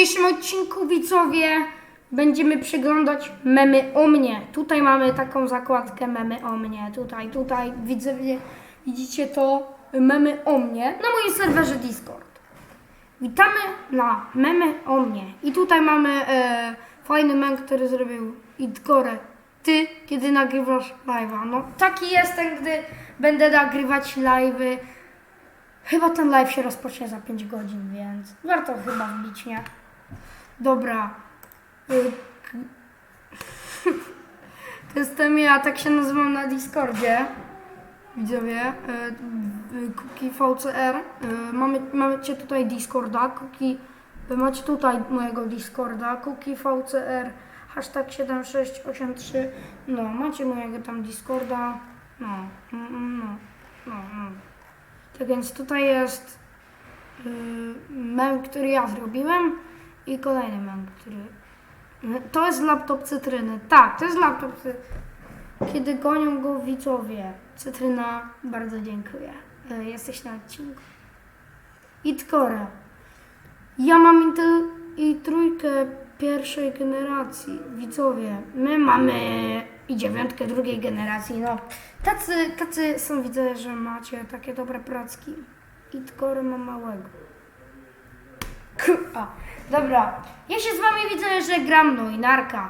dzisiejszym odcinku widzowie będziemy przeglądać memy o mnie. Tutaj mamy taką zakładkę memy o mnie. Tutaj, tutaj widzowie, widzicie to memy o mnie na moim serwerze Discord. Witamy na memy o mnie. I tutaj mamy e, fajny mem, który zrobił Idcore. Ty, kiedy nagrywasz live'a. No taki jestem, gdy będę nagrywać live'y. Chyba ten live się rozpocznie za 5 godzin, więc warto chyba wbić, nie? Dobra. Y, To jestem ja, tak się nazywam na Discordzie. Widzowie, y, y, Kuki VCR. Mamy, macie tutaj Discorda, Kuki, macie tutaj mojego Discorda, Kuki VCR, hashtag 7683. No, macie mojego tam Discorda. No, mm, mm, no, no, no. Tak więc tutaj jest y, mem, który ja zrobiłem i kolejny mem, który... To jest laptop Cytryny. Tak, to jest laptop. Kiedy gonią go widzowie. Cytryna, bardzo dziękuję. Y, Jesteś na odcinku. Itcore. Ja mam Intel i trójkę pierwszej generacji. Widzowie, my mamy i dziewiątkę drugiej generacji. No, tacy, tacy są widzowie, że macie takie dobre procki. Itcore ma małego. A, dobra. Ja się z wami widzę, że gram, no i narka.